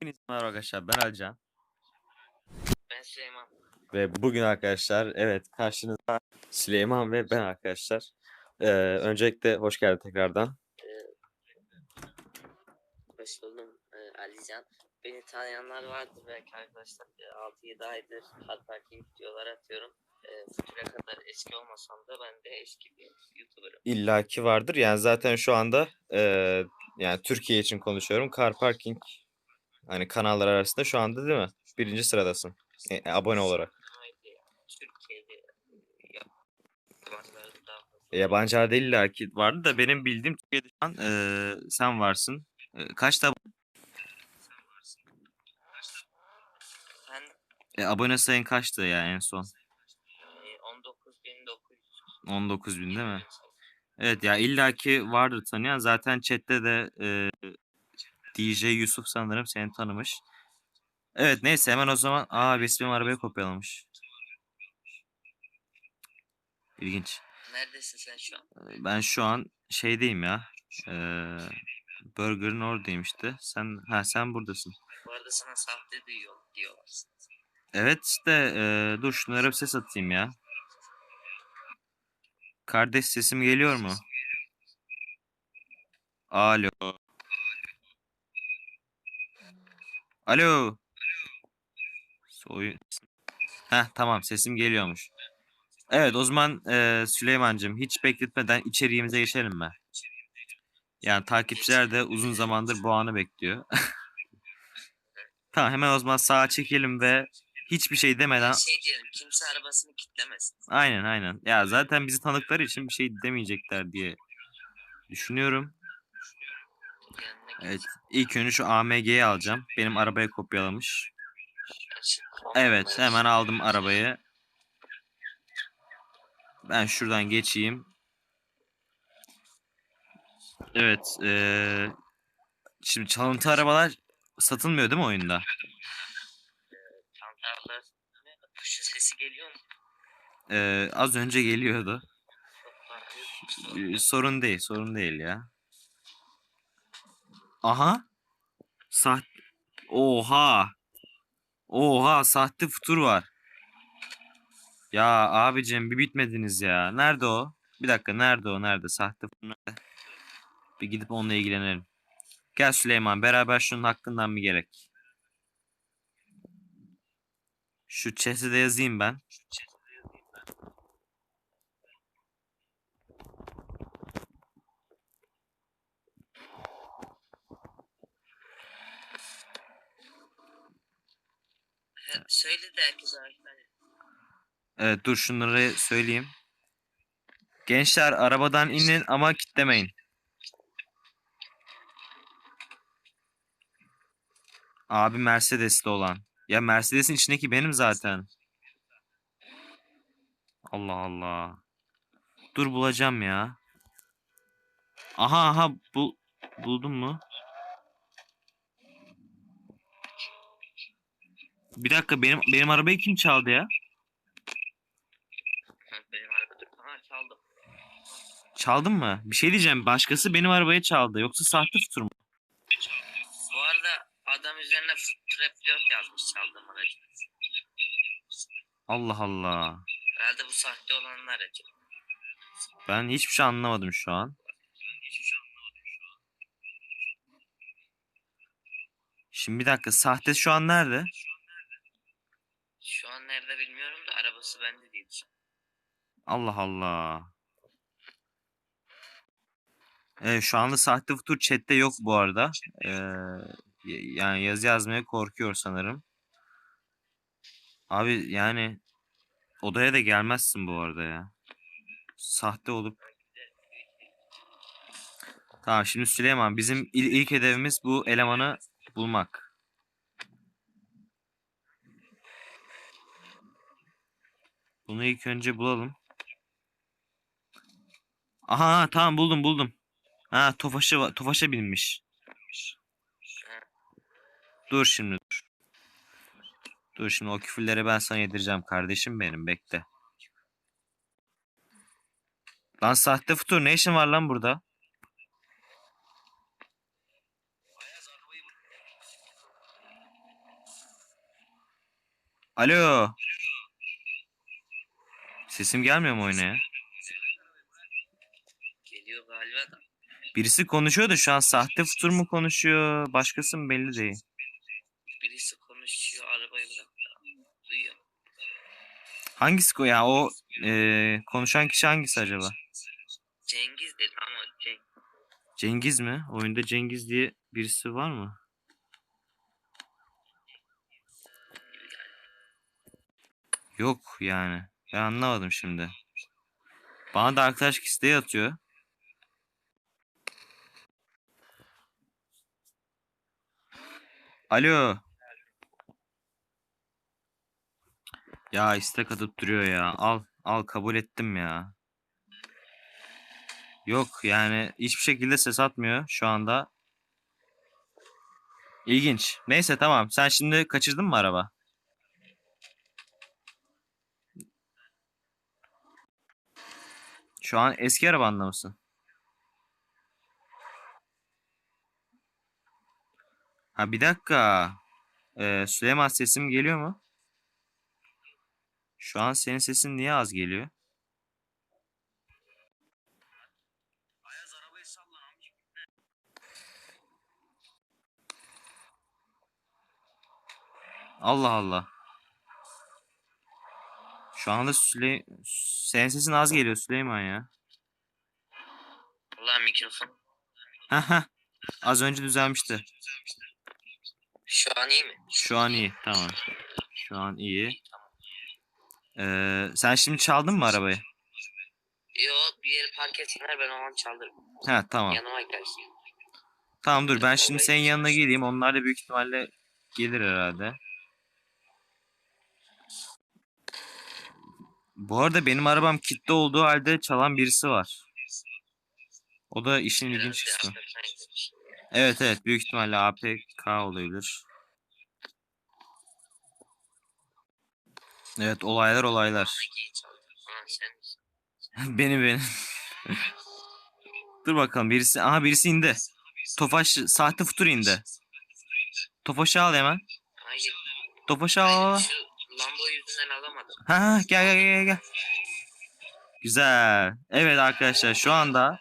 Hepinize merhaba arkadaşlar ben Alcan Ben Süleyman. ve bugün arkadaşlar evet karşınızda Süleyman ve ben arkadaşlar. Ee, öncelikle hoş geldin tekrardan. Hoş buldum ee, Alican. Beni tanıyanlar vardır belki arkadaşlar. Ee, 6-7 aydır hard parking videolar atıyorum. Ee, Future kadar eski olmasam da ben de eski bir YouTuber'ım. İllaki vardır yani zaten şu anda e, yani Türkiye için konuşuyorum. Car Parking hani kanallar arasında şu anda değil mi? Birinci sıradasın e, abone olarak. Fazla. E, Yabancılar değil illaki vardı da benim bildiğim Türkiye'de şu an e, sen varsın. E, kaçta Ben e, abone sayın kaçtı ya en son? e, 19.900 19 bin değil mi? Evet ya illaki vardır tanıyan. Zaten chatte de e, DJ Yusuf sanırım seni tanımış. Evet neyse hemen o zaman aa Vespi benim arabayı kopyalamış. İlginç. Neredesin sen şu an? Ben şu an şeydeyim ya. E, Burger'ın oradayım işte. Sen ha sen buradasın. Bu arada sana sahte diyor, diyorlar. Evet işte e, dur şunlara bir ses atayım ya. Kardeş sesim geliyor mu? Alo. Alo. Soy. Heh tamam sesim geliyormuş. Evet o zaman e, Süleyman'cığım hiç bekletmeden içeriğimize geçelim mi? Yani takipçiler de uzun zamandır bu anı bekliyor. tamam hemen o zaman sağa çekelim ve hiçbir şey demeden Şey diyelim kimse arabasını kitlemesin. Aynen aynen. Ya zaten bizi tanıkları için bir şey demeyecekler diye düşünüyorum. Evet. İlk önce şu AMG'yi alacağım. Benim arabayı kopyalamış. Evet hemen aldım arabayı. Ben şuradan geçeyim. Evet. eee, şimdi çalıntı arabalar satılmıyor değil mi oyunda? Eee, az önce geliyordu. Ee, sorun değil, sorun değil ya. Aha. Saht Oha. Oha, sahte futur var. Ya abicim bir bitmediniz ya. Nerede o? Bir dakika, nerede o? Nerede? Sahte futur nerede? Bir gidip onunla ilgilenelim. Gel Süleyman, beraber şunun hakkından bir gerek. Şu chat'e de yazayım ben. He, Söyle de herkes arkadaşlar. Evet dur şunları söyleyeyim. Gençler arabadan inin ama kitlemeyin. Abi Mercedes'li olan. Ya Mercedes'in içindeki benim zaten. Allah Allah. Dur bulacağım ya. Aha aha bul buldum mu? Bir dakika benim benim arabayı kim çaldı ya? Benim araba. Ha çaldım. Çaldın mı? Bir şey diyeceğim. Başkası benim arabayı çaldı. Yoksa sahte futur mu? Bu arada adam üzerine trap yazmış çaldığım aracı. Allah Allah. Herhalde bu sahte olanın aracı. Ben hiçbir şey anlamadım şu an. Şimdi bir dakika. Sahte şu an nerede? Şu an nerede bilmiyorum da arabası bende değil. Allah Allah. Evet şu anda sahte futur chatte yok bu arada. Ee, yani yazı yazmaya korkuyor sanırım. Abi yani odaya da gelmezsin bu arada ya. Sahte olup. Tamam şimdi Süleyman bizim il- ilk hedefimiz bu elemanı bulmak. Bunu ilk önce bulalım. Aha ha, tamam buldum buldum. Ha Tofaş'a Tofaş'a binmiş. Dur şimdi dur. Dur şimdi o küfürleri ben sana yedireceğim kardeşim benim bekle. Lan sahte futur ne işin var lan burada? Alo. Sesim gelmiyor mu oyuna ya? Geliyor galiba da. Birisi konuşuyor da şu an sahte futur mu konuşuyor? Başkası mı belli değil. Birisi konuşuyor arabayı bıraktı. Duyuyor. Hangisi ko ya o eee, konuşan kişi hangisi acaba? Cengiz dedi ama Cengiz. Cengiz mi? Oyunda Cengiz diye birisi var mı? Yok yani. Ben anlamadım şimdi. Bana da arkadaş isteği atıyor. Alo. Ya istek atıp duruyor ya. Al, al kabul ettim ya. Yok yani hiçbir şekilde ses atmıyor şu anda. İlginç. Neyse tamam. Sen şimdi kaçırdın mı araba? Şu an eski arabanda mısın? Ha bir dakika. Ee, Süleyman sesim geliyor mu? Şu an senin sesin niye az geliyor? Allah Allah. Şu anda Süley senin sesin az geliyor Süleyman ya. Ulan mikrofon. Haha. Az önce düzelmişti. Şu an iyi mi? Şu an iyi. Tamam. Şu an iyi. Ee, sen şimdi çaldın mı arabayı? Yo bir yeri park etsinler ben onu çaldırırım. Ha tamam. Yanıma gelsin. Tamam dur ben şimdi senin yanına geleyim. Onlar da büyük ihtimalle gelir herhalde. Bu arada benim arabam kilitli olduğu halde çalan birisi var. O da işin ilginç kısmı. Evet evet büyük ihtimalle APK olabilir. Evet olaylar olaylar. Benim benim. Dur bakalım birisi. Aha birisi indi. Tofaş sahte futur indi. Tofaş'ı al hemen. Hayır. Tofaş'ı al. Şu Lambo yüzünden alamadım. Ha gel gel gel gel. Güzel. Evet arkadaşlar şu anda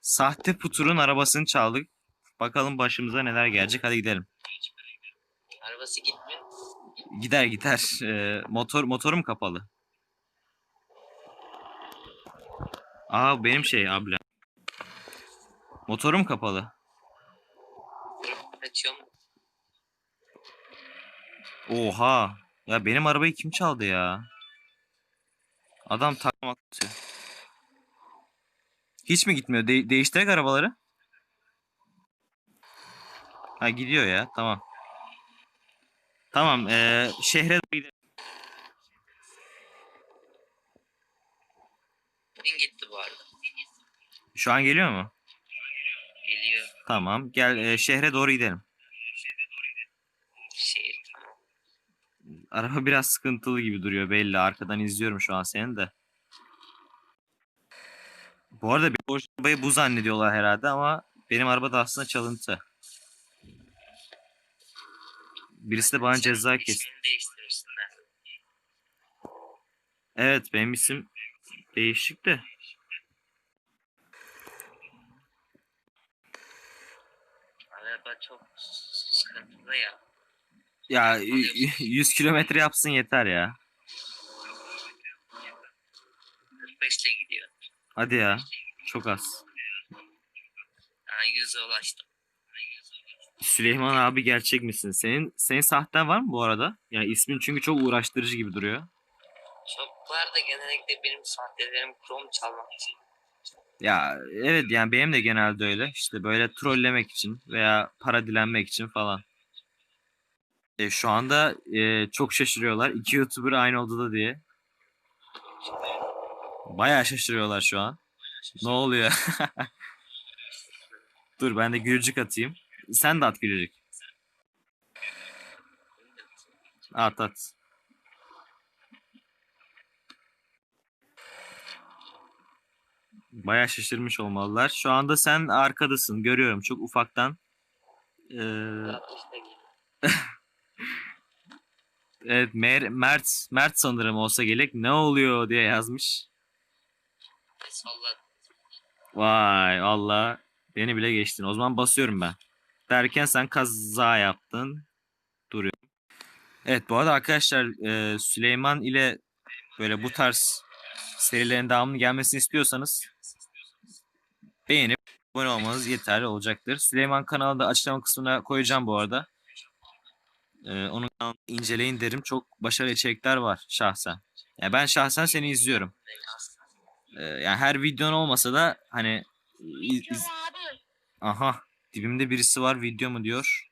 sahte futurun arabasını çaldık. Bakalım başımıza neler gelecek. Hadi gidelim. Arabası gitmiyor. Gider gider. Ee, motor motorum kapalı. Aa benim şey abla. Motorum kapalı. Açıyor mu? Oha. Ya benim arabayı kim çaldı ya? Adam takma atıyor. Hiç mi gitmiyor? De- değiştirek arabaları. Ha gidiyor ya. Tamam. Tamam. Ee, şehre doğru gidelim. Gitti bu arada. Şu an geliyor mu? Geliyor. Tamam. Gel ee, şehre doğru gidelim. Şehir tamam. Araba biraz sıkıntılı gibi duruyor belli. Arkadan izliyorum şu an seni de. Bu arada benim arabayı bu zannediyorlar herhalde ama benim araba da aslında çalıntı. Birisi de bana ceza kesti. Evet benim isim değişik de. Araba çok sıkıntılı ya. Ya y- y- 100 kilometre yapsın yeter ya. 45 ile gidiyor. Hadi ya. Çok az. 100'e ulaştım. Süleyman abi gerçek misin? Senin senin sahten var mı bu arada? Yani ismin çünkü çok uğraştırıcı gibi duruyor. Çok var da genellikle benim sahtelerim Chrome çalmak için. Ya evet yani benim de genelde öyle. İşte böyle trollemek için veya para dilenmek için falan. E, şu anda e, çok şaşırıyorlar. İki YouTuber aynı odada diye. Bayağı şaşırıyorlar şu an. Ne oluyor? Dur ben de gülücük atayım. Sen de at gülücük. At at. Bayağı şaşırmış olmalılar. Şu anda sen arkadasın. Görüyorum çok ufaktan. Ee, 60'ta gidiyor. Evet Mer Mert Mert sanırım olsa gerek ne oluyor diye yazmış. Vay Allah beni bile geçtin. O zaman basıyorum ben. Derken sen kaza yaptın. Duruyorum. Evet bu arada arkadaşlar e, Süleyman ile böyle bu tarz serilerin devamını gelmesini istiyorsanız beğenip abone olmanız yeterli olacaktır. Süleyman kanalını da açıklama kısmına koyacağım bu arada. E, onun kanalını inceleyin derim. Çok başarılı içerikler var şahsen. Ya ben şahsen seni izliyorum. E, yani her videon olmasa da hani iz- iz- Aha. Dibimde birisi var video mu diyor.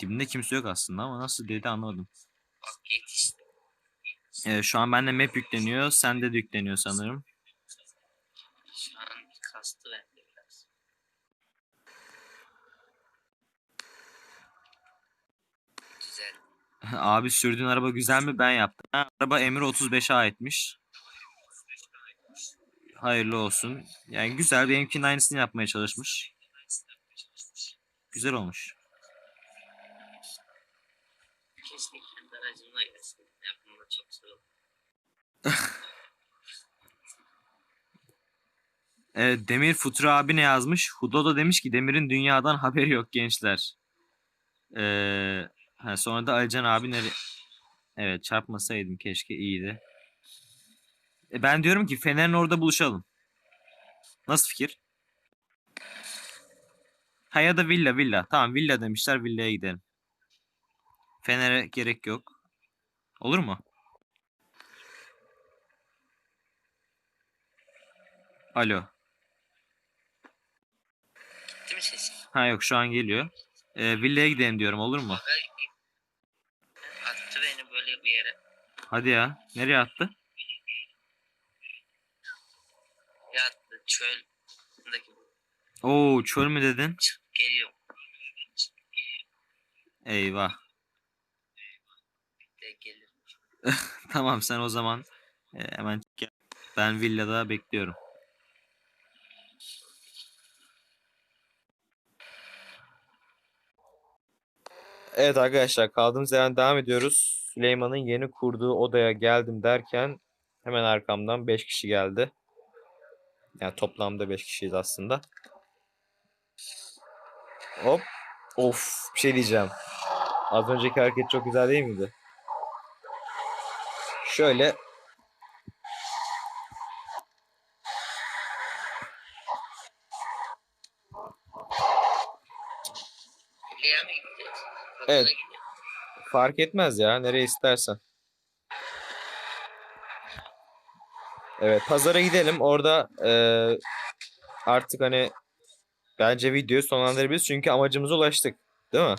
Dibimde kimse yok aslında ama nasıl dedi anlamadım. Ee, şu an bende map yükleniyor. Sende de yükleniyor sanırım. Şu an kastı bende biraz. Güzel. Abi sürdüğün araba güzel mi? Ben yaptım. Araba Emir 35'e aitmiş. Hayırlı olsun. Yani güzel. Benimkinin aynısını yapmaya çalışmış. Güzel olmuş. Keşke Demir Futura abi ne yazmış? Hudo da demiş ki Demir'in dünyadan haberi yok gençler. Ee, ha, sonra da Alican abi nere... Evet çarpmasaydım keşke iyiydi. E, ben diyorum ki Fener'in orada buluşalım. Nasıl fikir? Ha ya da villa villa. Tamam villa demişler villaya gidelim. Fener'e gerek yok. Olur mu? Alo. Gitti mi sesin? Ha yok şu an geliyor. Ee, villaya gidelim diyorum olur mu? Beni böyle bir yere. Hadi ya. Nereye attı? Yattı çöldeki Oo çöl mü dedin? çık geliyor. Eyvah. Tamam sen o zaman e, hemen çık gel. Ben villada bekliyorum. Evet arkadaşlar kaldığımız yerden devam ediyoruz. Süleyman'ın yeni kurduğu odaya geldim derken hemen arkamdan 5 kişi geldi. Yani toplamda 5 kişiyiz aslında. Hop. Of bir şey diyeceğim. Az önceki hareket çok güzel değil miydi? Şöyle? Evet. Fark etmez ya nereye istersen. Evet pazara gidelim. Orada eee, artık hani bence videoyu sonlandırabiliriz. Çünkü amacımıza ulaştık. Değil mi?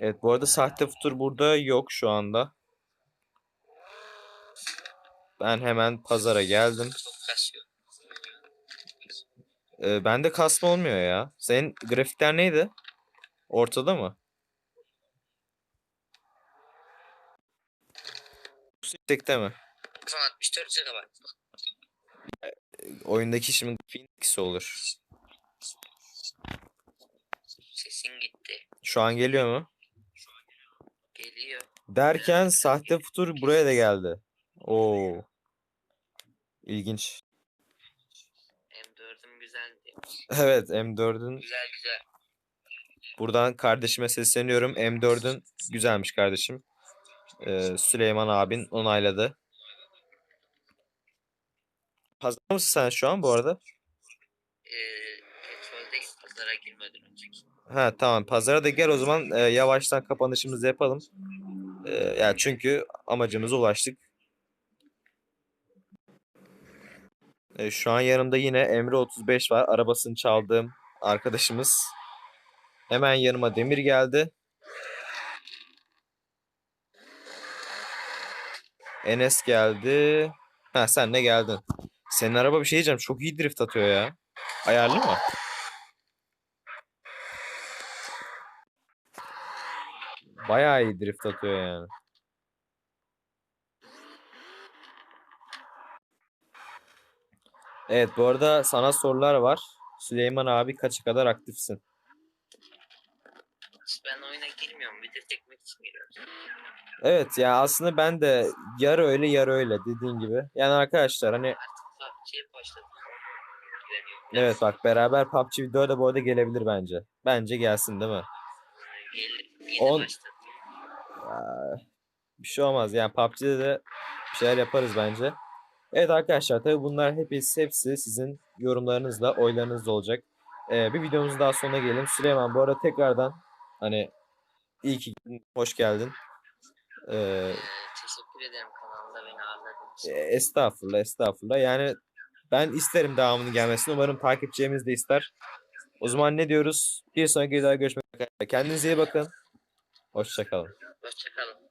Evet bu arada sahte futur burada yok şu anda. Ben hemen pazara geldim. Ee, bende kasma olmuyor ya. Senin grafikler neydi? Ortada mı? Yüksekte mi? 64 GB. Oyundaki şimdi Phoenix'i olur. Sesin gitti. Şu an geliyor mu? Geliyor. Derken sahte futur buraya da geldi. Oo. İlginç. M4'üm güzeldi. Evet M4'ün Güzel güzel. buradan kardeşime sesleniyorum. M4'ün güzelmiş kardeşim. Ee, Süleyman abin onayladı. Pazar mısın sen şu an bu arada? Ee. Pazara girmeden önceki. Ha tamam pazara da gel o zaman e, yavaştan kapanışımızı yapalım. E, yani çünkü amacımıza ulaştık. E, şu an yanımda yine Emre 35 var. Arabasını çaldığım arkadaşımız. Hemen yanıma Demir geldi. Enes geldi. Ha sen ne geldin? Senin araba bir şey diyeceğim. Çok iyi drift atıyor ya. Ayarlı mı? Bayağı iyi drift atıyor yani. Evet bu arada sana sorular var. Süleyman abi kaça kadar aktifsin? ben oyuna girmiyorum. De çekmek için giriyorum. Evet ya aslında ben de yarı öyle yarı öyle dediğin gibi. Yani arkadaşlar hani Artık PUBG'ye başladım. Evet bak beraber PUBG video da bu arada gelebilir bence. Bence gelsin değil mi? Yeni On- başladım. Ya, bir şey olmaz. Yani PUBG'de de bir şeyler yaparız bence. Evet arkadaşlar tabii bunlar hepsi, hepsi sizin yorumlarınızla, oylarınızla olacak. Ee, bir videomuzun daha sonuna gelelim. Süleyman bu arada tekrardan hani iyi ki hoş geldin. Ee, Ee, teşekkür ederim kanalında beni ağırladığın için. e, estağfurullah, estağfurullah. Yani ben isterim devamının gelmesini. Umarım takipçilerimiz de ister. O zaman ne diyoruz? Bir sonraki videoda görüşmek üzere. Kendinize iyi bakın. Hoşçakalın. Hoşçakalın.